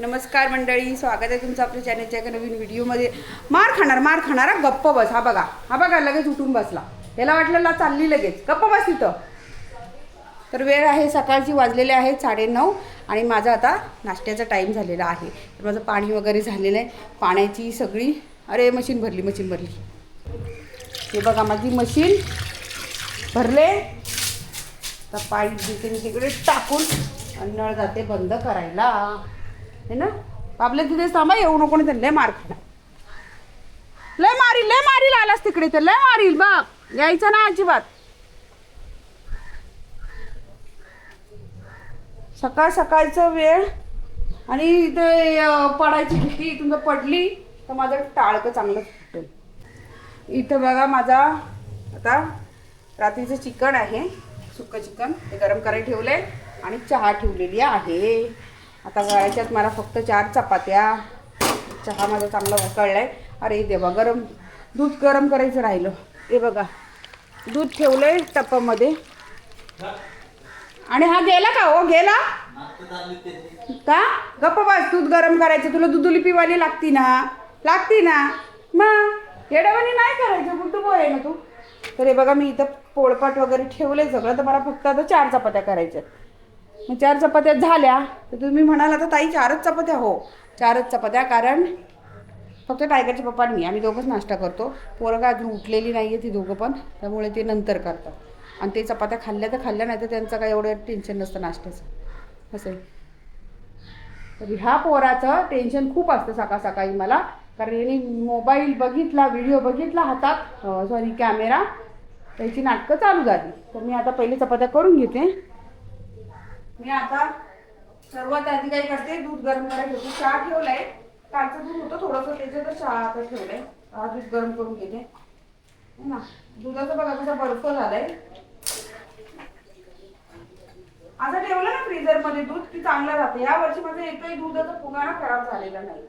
नमस्कार मंडळी स्वागत आहे तुमचं आपल्या चॅनलच्या एका नवीन व्हिडिओमध्ये मार खाणार मार खाणार गप्प बस हा बघा. हा बघा लगेच उठून बसला. त्याला वाटलं ला चालली लगेच. गप्प बस तिथं तर वेळ आहे सकाळची वाजलेले आहे साडेनऊ आणि माझा आता नाश्त्याचा टाईम झालेला आहे. तर माझं पाणी वगैरे झालेलं आहे. पाण्याची सगळी अरे मशीन भरली मशीन भरली. हे बघा माझी मशीन भरले. तर पाईप देते मी तिकडे टाकून नळ जाते बंद करायला. है ना? आपल्या तिथे थांबा येऊ नको नाही लय मार खाणार. लय मारील लय मारील आलास तिकडे तर लय मारील बाप यायचं ना अजिबात. सकाळ सकाळचं वेळ आणि इथे पडायची भीती इथून जर पडली तर माझं टाळकं चांगलं फुटेल. इथं बघा माझा आता रात्रीचं चिकन आहे. सुकं चिकन ते गरम करायला ठेवले आणि चहा ठेवलेली आहे. आता गळ्याच्यात मला फक्त चार चपात्या चहा माझा चांगला आहे अरे देवा गरम दूध गरम करायचं राहिलं. हे बघा दूध ठेवलं आहे टप्पामध्ये आणि हा गेला का हो? गेला? का? गप्प बस दूध गरम करायचं. तुला दुधुली पिवाली लागती ना? लागती ना? मग येड्यावानी नाही करायचं कुठं बोय आहे ना तू? तर हे बघा मी इथं पोळपाट वगैरे ठेवलंय सगळं. तर मला फक्त आता चार चपात्या करायच्या मग चार चपात्या झाल्या. तर तुम्ही म्हणाला तर ताई चारच चपात्या हो. चारच चपात्या कारण फक्त टायगरच्या पप्पा मी. आम्ही दोघंच नाश्ता करतो. पोरं अजून उठलेली नाही आहे ती दोघं पण. त्यामुळे ते नंतर करतात. आणि ते चपात्या खाल्ल्या तर खाल्ल्या नाही तर त्यांचं काय एवढं टेन्शन नसतं नाश्त्याचं. असं आहे. तर ह्या पोराचं टेन्शन खूप असतं सकाळ सकाळी मला. कारण यांनी मोबाईल बघितला व्हिडिओ बघितला हातात सॉरी कॅमेरा. त्याची नाटकं चालू झाली. तर मी आता पहिले चपात्या करून घेते. मी आता सर्वात आधी काय करते दूध गरम करायला घेतो. चहा ठेवलाय. कालचं दूध होतं थोडंसं त्याच्यात चहा आता ठेवलंय. दूध गरम करून घेते. ना दुधाचं बघा कसा बर्फ झालाय. असं ठेवलं ना फ्रीजरमध्ये दूध की चांगलं राहते. या वर्षी माझं एकही दुधाचा पुगाणा खराब झालेला नाही.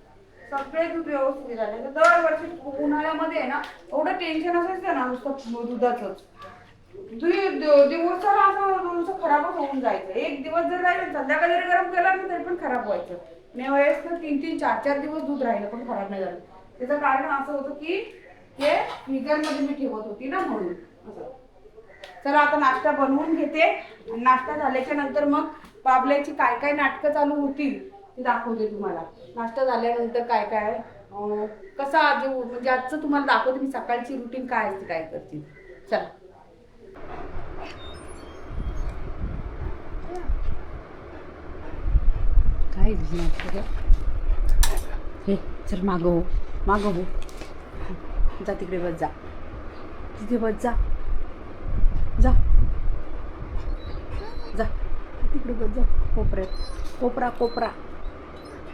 सगळे दूध व्यवस्थित झाले तर दरवर्षी उन्हाळ्यामध्ये आहे ना एवढं टेन्शन असायचं ना नुसतं दुधाचंच. दि- दि- दिवसाला असं थोडंसं खराबच होऊन जायचं. एक दिवस जर राहिलं संध्याकाळी जरी गरम केला ना तरी पण खराब व्हायचं. मी वेळेस ना तीन तीन चार चार दिवस दूध राहिलं पण खराब नाही झालं. त्याचं कारण असं होतं की ते फ्रीजरमध्ये मी ठेवत होती ना म्हणून. असं. चला आता नाश्ता बनवून घेते. आणि नाश्ता झाल्याच्यानंतर मग बाबल्याची काय काय नाटकं चालू होतील ते दाखवते तुम्हाला. नाश्ता झाल्यानंतर काय काय अं, कसं आज म्हणजे आजचं तुम्हाला दाखवते मी सकाळची रुटीन काय असते काय करतील चला. काय हे चल मागं हो मागं हो जा तिकडे बस जा तिथे बस जा जा जा तिकडे बस जा कोपऱ्यात कोपरा कोपरा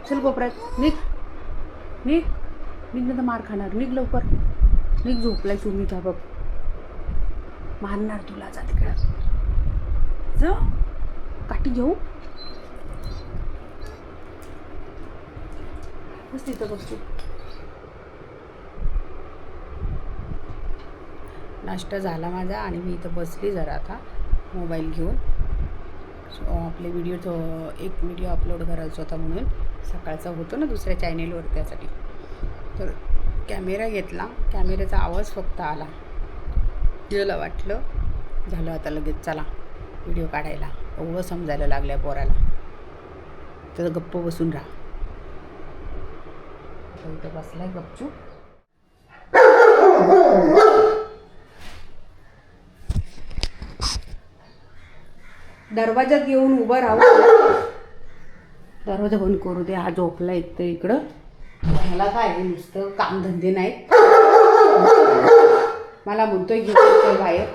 चल कोपऱ्यात निघ निघ निघ तर मार खाणार निघ लवकर निघ झोपलाय सुमिता बघ मारणार तुला जा तिकडे जा काठी घेऊ तिथं बसतो नाश्ता झाला माझा आणि मी इथं बसली जरा आता. मोबाईल घेऊन. सो आपले व्हिडिओ तो एक व्हिडिओ अपलोड करायचा होता म्हणून. सकाळचा होतो ना दुसऱ्या चॅनेलवर त्यासाठी. तर कॅमेरा घेतला. कॅमेऱ्याचा आवाज फक्त आला. तिला वाटलं. झालं आता लगेच चला. व्हिडिओ काढायला. एवढं समजायला लागलं आहे पोराला. तर गप्प बसून राहा. तो इथं बसलाय गपचूप. दरवाजात येऊन उभं राहू. दरवाजा बंद करू दे हा झोपला एक तर इकडं. मला काय आहे, नुसतं कामधंदे नाहीत. मला म्हणतोय घेतो बाहेर.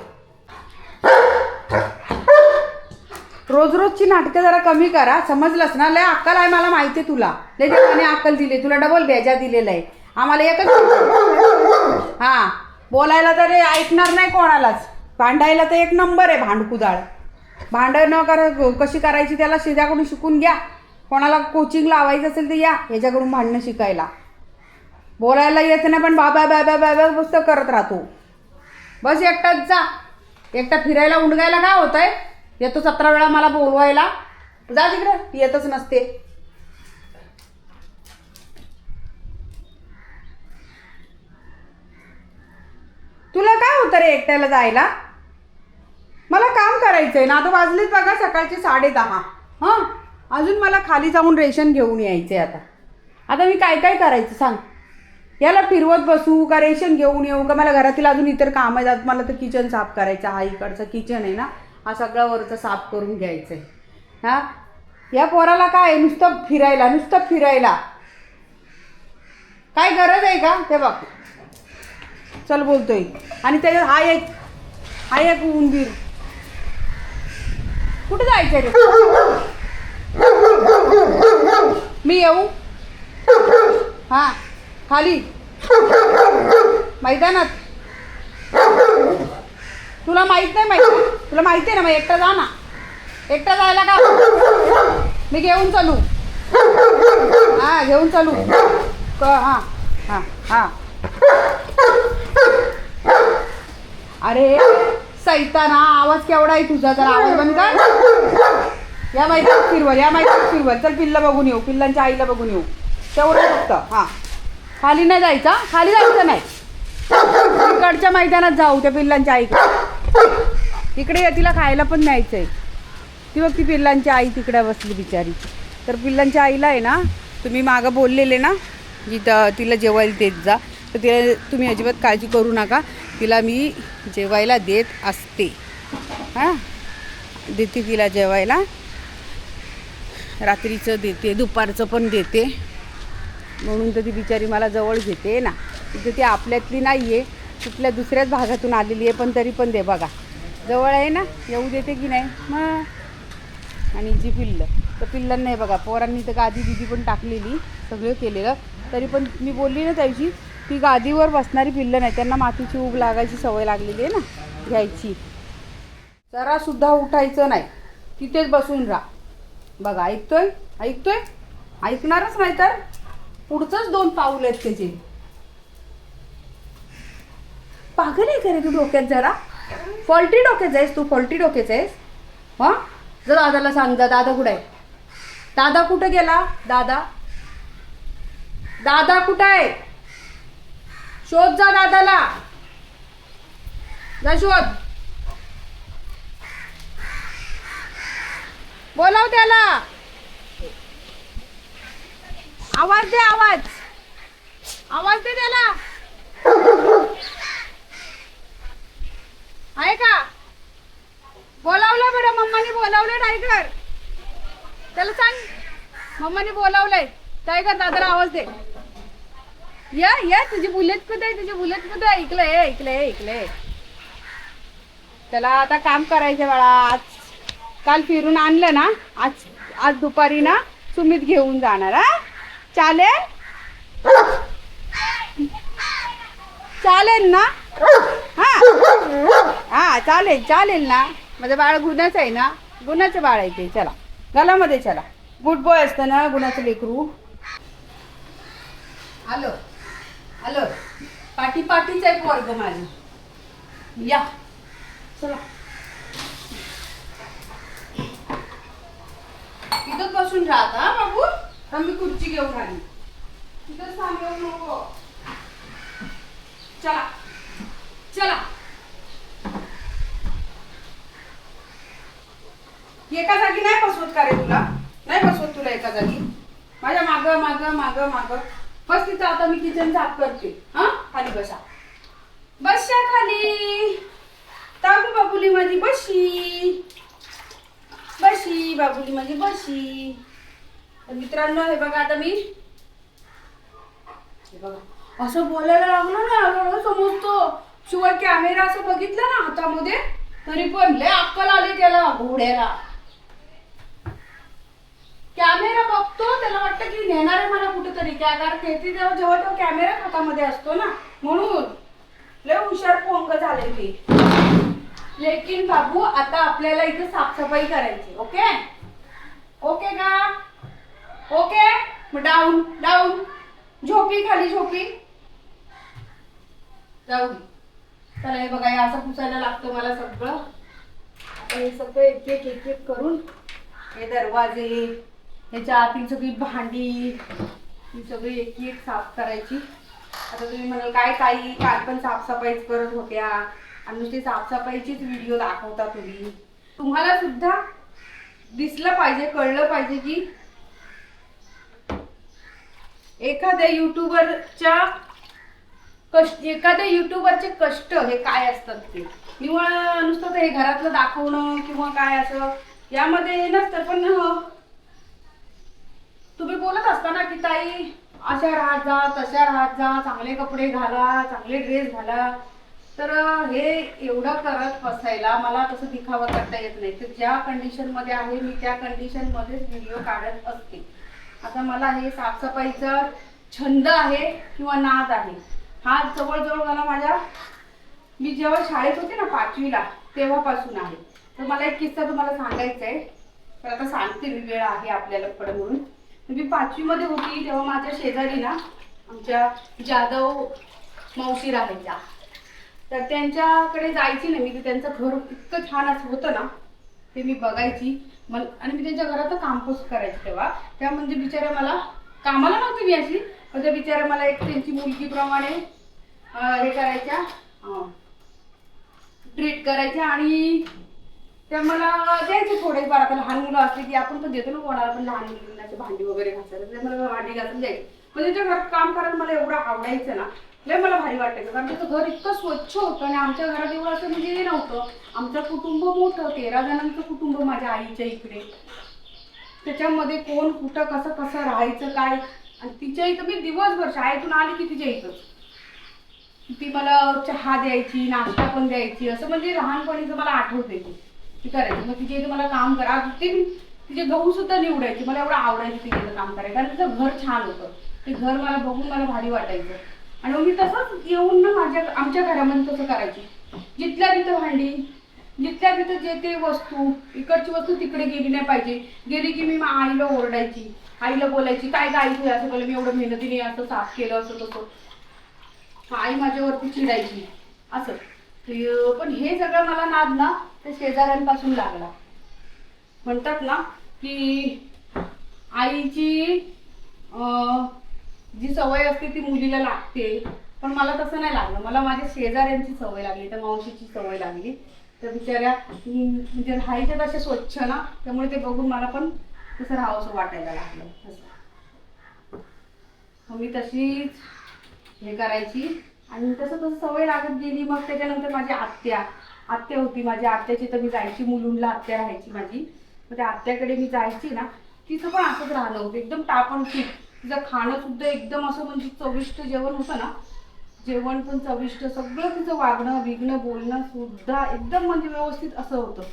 रोज रोजची नाटकं जरा कमी करा. समजलंस ना? लय अक्कल आहे मला माहिती आहे तुला. लय देवाने अक्कल दिली. तुला डबल बेजा दिलेला आहे. आम्हाला एकच हा. बोलायला तर ऐकणार नाही कोणालाच. भांडायला तर एक नंबर आहे भांडकुदाळ. भांडण न कर कशी करायची त्याला शेजाकडून शिकून घ्या. कोणाला कोचिंग लावायचं असेल तर या. ह्याच्याकडून भांडणं शिकायला. बोलायला येत नाही पण बाबा बाबा बाबा पुस्तक करत राहतो. बस एकटाच जा. एकटा फिरायला उंडगायला काय होतंय? येतो सतरा वेळा मला बोलवायला. जा तिकडे येतच नसते. तुला काय होतं रे एकट्याला जायला? मला काम करायचं आहे ना आता वाजलीच बघा सकाळचे साडे दहा. हां? अजून मला खाली जाऊन रेशन घेऊन यायचं आहे आता. आता मी काय काय करायचं सांग? याला फिरवत बसू का रेशन घेऊन येऊ का? मला घरातील अजून इतर कामं आहेत मला तर किचन साफ करायचं हा इकडचं किचन आहे ना. हा सगळा वरचं साफ करून घ्यायचं आहे हां? या पोराला काय नुसतं फिरायला नुसतं फिरायला. काय गरज आहे का? ते बघ. चल बोलतोय. आणि त्याच्यात हा एक हा एक उंदीर. कुठे जायचं रे? मी येऊ? हा. खाली. मैदानात. तुला माहीत नाही माहिती? तुला माहिती आहे ना मग एकटा जा ना. एकटा जायला का? मी घेऊन चालू. हा घेऊन चालू. क हां हां हां. अरे सैताना आवाज केवढा आहे तुझा? जरा आवाज बंद कर. या मैदानात फिरवल या मैदानात फिरवल. चल पिल्ला बघून येऊ. पिल्लांच्या आईला बघून येऊ. तेवढं फक्त हां. खाली नाही जायचं खाली जायचं नाही. इकडच्या मैदानात जाऊ त्या पिल्लांच्या आईकडे. इकडे या तिला खायला पण न्यायचं आहे ती बघ ती पिल्लांची आई तिकडे बसली बिचारी. तर पिल्लांच्या आईला आहे ना तुम्ही मागं बोललेले ना जिथं तिला जेवायला देत जा. तर तिला तुम्ही अजिबात काळजी करू नका. तिला मी जेवायला देत असते. हां? देते तिला जेवायला. रात्रीचं देते दुपारचं पण देते. म्हणून तर ती बिचारी मला जवळ घेते ना. तिथे ती आपल्यातली नाही आहे कुठल्या दुसऱ्याच भागातून आलेली आहे पण तरी पण दे बघा. जवळ आहे ना? येऊ देते की नाही? मग आणि जी पिल्लं. तर पिल्लांना नाही बघा पोरांनी तर गादी बिदी पण टाकलेली सगळं केलेलं. तरी पण मी बोलली ना त्याची ती गादीवर बसणारी पिल्लं नाही. त्यांना मातीची उब लागायची सवय लागलेली आहे ना घ्यायची. जरासुद्धा उठायचं नाही. तिथेच बसून राहा. बघा ऐकतोय? ऐकतोय? ऐकणारच नाही तर पुढचंच दोन पाऊल आहेत त्याचे. पागल आहे का रे तू डोक्यात जरा? फॉल्टी डोक्याचा आहेस तू फॉल्टी डोक्याचं आहेस हां? जर दादाला सांग जा दादा कुठं आहे? दादा कुठं गेला? दादा? दादा कुठं आहे? शोध जा दादाला. जा शोध. बोलाव त्याला. आवाज दे आवाज. आवाज दे त्याला. आहे का? बोलावलं बरं मम्मानी बोलावलं टायगर त्याला सांग. मम्मानी बोलावलंय. टायगर दादाला आवाज दे. या या तुझी बुलेट कुठे आहे? तुझी बुलेट कुठे आहे? ऐकलंय ऐकलंय ऐकलंय त्याला आता काम करायचं बाळा. आज काल फिरून आणलं ना आज आज दुपारी ना सुमित घेऊन जाणार हा? चालेल? चालेल ना? हा चालेल चालेल ना. माझं बाळ गुन्हाच आहे ना? गुन्हाचं बाळ आहे ते. चला. गलामध्ये चला. गुड बॉय असतं ना गुणाचं लेकरू? आलो. आलो. पाठी पाठीच आहे पोरग माझं. या. चला. तिथंच बसून राहत हा बाबू? मी खुर्ची घेऊन आली. तिथंच थांबवू नको. चला. चला. एका जागी नाही बसवत का रे तुला? नाही बसवत तुला एका जागी? माझ्या माग माग माग माग. बस तिथं आता मी किचन साफ करते. हा? खाली बसा. बसच्या खाली. ताबू बाबुली माझी बशी. बशी बाबुली माझी बशी. तर मित्रांनो हे बघा आता मी. हे बघा. असं बोलायला लागलो ना एवढं समजतो. शिवाय कॅमेरा असं बघितलं ना हातामध्ये तरी पण लय अक्कल आली त्याला घोड्याला. कॅमेरा बघतो त्याला वाटतं की नेणार आहे मला कुठेतरी. त्या कारण नेते तेव्हा जेव्हा तो कॅमेरा हातामध्ये असतो ना म्हणून. लय हुशार पोंग झाले मी लेकिन बाबू आता आपल्याला इथे साफसफाई करायची ओके? ओके का? ओके? मग डाऊन डाऊन. झोपी खाली झोपी. जाऊ चला हे बघा हे असं पुसायला लागतं मला सगळं. आता हे सगळं एक एक एक एक करून हे दरवाजे ह्याच्या आतील सगळी भांडी ही सगळी एक एक साफ करायची. आता तुम्ही म्हणाल काय काही काल पण साफसफाईच करत होत्या. आणि नुसती साफसफाईचीच व्हिडिओ दाखवता तुम्ही. तुम्हाला सुद्धा दिसलं पाहिजे कळलं पाहिजे की एखाद्या युट्यूबरच्या कष्ट एखाद्या युट्यूबरचे कष्ट हे काय असतात ते? निवळ नुसतं ते घरातलं दाखवणं किंवा काय असं यामध्ये नसतं पण तुम्ही बोलत असता ना की ताई अशा राहत जा तशा राहत जा चांगले कपडे घाला चांगले ड्रेस घाला. तर हे एवढं करत बसायला मला तसं दिखावा करता येत नाही. तर ज्या कंडिशनमध्ये आहे मी त्या कंडिशनमध्येच व्हिडिओ काढत असते. आता मला हे साफसफाईचा छंद आहे किंवा नाद आहे. हा जवळजवळ मला माझ्या मी जेव्हा शाळेत होते ना पाचवीला तेव्हापासून आहे. तर मला एक किस्सा तुम्हाला सांगायचा आहे तर आता सांगते मी वेळ आहे आपल्याला पण म्हणून. मी पाचवीमध्ये होती तेव्हा माझ्या शेजारी ना आमच्या जाधव मावशी राहायच्या. तर त्यांच्याकडे जायची ना मी तर त्यांचं घर इतकं छान असं होतं ना ते मी बघायची. मला आणि मी त्यांच्या घरात कामपोस्ट करायची तेव्हा. त्या म्हणजे बिचाऱ्या मला कामाला नव्हती मी अशी पण त्या बिचाऱ्या मला एक त्यांची मुलगीप्रमाणे हे करायच्या ट्रीट करायच्या आणि त्या मला द्यायचे थोडेफार. आता लहान मुलं असले की आपण पण देतो ना कोणाला पण लहान मुलं. घासायचं भांडी वगैरे घासायला. ते मला भांडी घासून द्यायची. म्हणजे त्यांच्या घरात काम करायला मला एवढं आवडायचं ना लय मला भारी वाटायचं. कारण त्याचं घर इतकं स्वच्छ होतं आणि आमच्या घरात एवढं असं म्हणजे हे नव्हतं. आमचं कुटुंब मोठं तेरा जणांचं कुटुंब माझ्या आईच्या इकडे. त्याच्यामध्ये कोण कुठं कसं कसं राहायचं काय? आणि तिच्या इथं मी दिवसभर शाळेतून आली की तिच्या इथंच ती मला चहा द्यायची नाश्ता पण द्यायची. असं म्हणजे लहानपणीचं मला आठवते ती. ती करायची. मग तिच्या इथे मला काम करा. ते तिचे गहू सुद्धा निवडायची मला एवढं आवडायचं तिच्या काम करायचं कारण तिचं घर छान होतं. ते घर मला बघून मला भारी वाटायचं. आणि मी तसंच येऊन ना माझ्या आमच्या घरामध्ये तसं करायची. जिथल्या तिथं भांडी जिथल्या तिथं जे ते वस्तू इकडची वस्तू तिकडे गेली नाही पाहिजे. गेली की मी आईला ओरडायची आईला बोलायची काय काय ऐकू असं बोल मी एवढं मेहनतीने असं साफ केलं असं तसं. आई माझ्यावरती चिडायची. असं. पण हे सगळं मला नाद ना ते शेजाऱ्यांपासून लागला. म्हणतात ना की आईची जी सवय असते ती मुलीला लागते. पण मला तसं नाही लागलं. मला माझ्या शेजाऱ्यांची सवय लागली त्या मावशीची सवय लागली. त्या बिचाऱ्या म्हणजे राहायच्या तसे स्वच्छ ना त्यामुळे ते बघून मला पण तसं राहावंसं वाटायला लागलं. असं. मग मी तशीच हे करायची. आणि तसं तसं सवय लागत गेली. मग त्याच्यानंतर माझी आत्या आत्या होती. माझ्या आत्याची तर मी जायची मुलुंडला. आत्या राहायची माझी. मग त्या आत्याकडे मी जायची ना तिचं पण असंच राहणं होतं. एकदम टापण ठीक. तिचं खाणं सुद्धा एकदम असं म्हणजे चविष्ट जेवण होतं ना जेवण पण चविष्ट. सगळं तिचं वागणं बिगणं बोलणं सुद्धा एकदम म्हणजे व्यवस्थित असं होतं.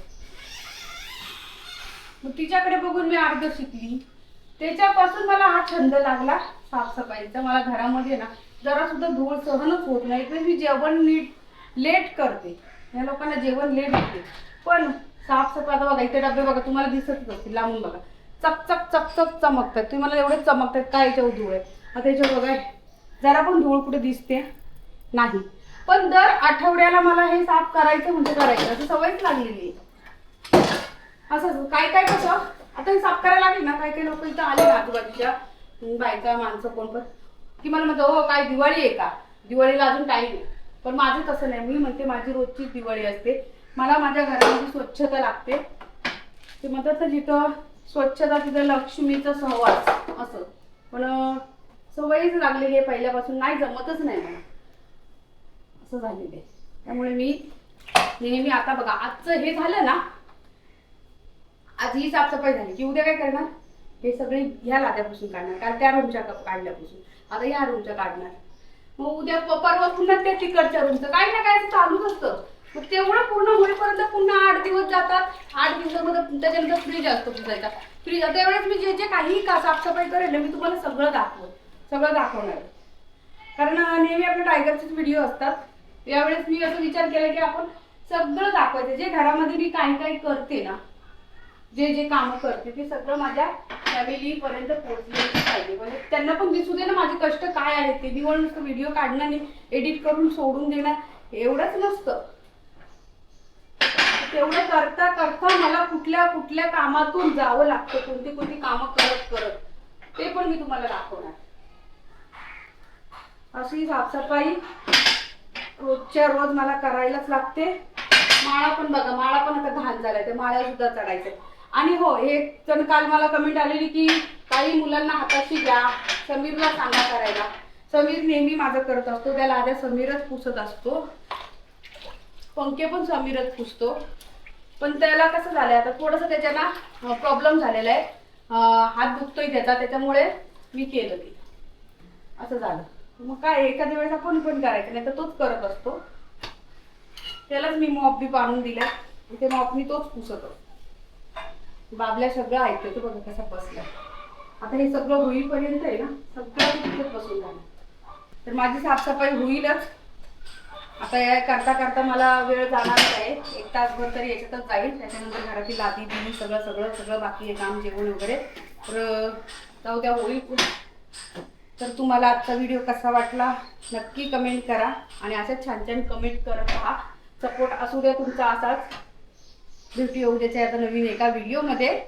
मग तिच्याकडे बघून मी अर्ध शिकली. त्याच्यापासून मला हा छंद लागला साफसफाईचा. मला घरामध्ये ना जरा सुद्धा धूळ सहनच होत नाही. तर मी जेवण नीट लेट करते. या लोकांना जेवण लेट होते. पण साफसफाई आता बघा इथे डबे बघा तुम्हाला दिसतच असतील लांबून बघा. चकचक चकचक चमकतात. तुम्ही मला एवढे चमकतात काय याच्यावर धूळ आहे? आता याच्यावर बघा जरा पण धूळ कुठे दिसते? नाही. पण दर आठवड्याला मला हे साफ करायचं म्हणजे करायचं. असं सवयच लागलेली आहे. असं काय काय कसं? आता हे साफ करायला लागेल ना काही काही लोक इथं आले ना आजूबाजूच्या. बायका माणसं कोण पण. की मला म्हणतो हो काय दिवाळी आहे का? दिवाळीला अजून टाईम आहे. पण माझं तसं नाही. मी म्हणते माझी रोजची दिवाळी असते. मला माझ्या घरामध्ये स्वच्छता लागते. ते म्हणतात ना जिथं स्वच्छता तिथं लक्ष्मीचा सहवास असं. पण सवयच लागलेली आहे पहिल्यापासून नाही जमतच नाही मला. असं झालेलं आहे. त्यामुळे मी नेहमी आता बघा आजचं हे झालं ना आज ही साफसफाई झाली की उद्या काय करणार? हे सगळे ह्या लाद्यापासून काढणार कारण त्या रूमच्या काढल्यापासून. आता ह्या रूमच्या काढणार. मग उद्या परवा पुन्हा त्या तिकडच्या रूमचं काही ना काय चालूच असतं. मग तेवढं पूर्ण होईपर्यंत पुन्हा आठ दिवस जातात. आठ दिवसामध्ये त्याच्यानंतर फ्रीज असतो पुसायचा. फ्रीज आता त्यावेळेस मी जे जे काही का साफसफाई करेल ना, मी तुम्हाला सगळं दाखवत सगळं दाखवणार कारण नेहमी आपल्या टायगरचेच व्हिडिओ असतात. यावेळेस मी असं विचार केला की आपण सगळं दाखवायचं. जे घरामध्ये मी काही काही करते ना जे जे कामं करते ते सगळं माझ्या फॅमिलीपर्यंत पोहोचले पाहिजे. म्हणजे त्यांना पण दिसू दे ना माझे कष्ट काय आहेत ते. निवड नुसतं व्हिडिओ काढणार नाही एडिट करून सोडून देणार. एवढंच नसतं. तेवढं करता करता मला कुठल्या कुठल्या कामातून जावं लागतं कोणती कोणती कामं करत करत. ते पण मी तुम्हाला दाखवणार. अशी साफसफाई रोजच्या रोज मला करायलाच लागते. माळा पण बघा माळा पण आता घाण झालाय ते माळ्या सुद्धा चढायचे आणि हो हे जण काल मला कमेंट आलेली की काही मुलांना हाताशी घ्या समीरला सांगा करायला. समीर नेहमी माझं करत असतो त्याला आधी समीरच पुसत असतो. पंखे पण समीरच पुसतो. पण त्याला कसं झालंय आता थोडंसं त्याच्या ना प्रॉब्लेम झालेला आहे. हात दुखतोय त्याचा त्याच्यामुळे मी केलं ते. असं झालं. मग काय एखाद्या वेळेस आपण पण करायचं नाही तर तोच करत असतो. त्यालाच मी मॉप बी आणून दिला ते मॉपनी तोच पुसतो बाबल्या सगळं ऐकतो तो बघा कसा बसला आता हे सगळं होईपर्यंत आहे ना सगळं तिथेच बसून झालं तर माझी साफसफाई होईलच. आता या करता करता मला वेळ जाणारच आहे. एक तासभर तरी याच्यातच जाईल. त्याच्यानंतर घरातील लादी बिनी सगळं सगळं सगळं बाकी हे काम जेवण वगैरे. तर जाऊ द्या होईल तर तुम्हाला आजचा व्हिडिओ कसा वाटला? नक्की कमेंट करा आणि असेच छान छान कमेंट करत राहा. सपोर्ट असू द्या तुमचा असाच. भेटूया उद्याच्या आता नवीन एका व्हिडिओमध्ये.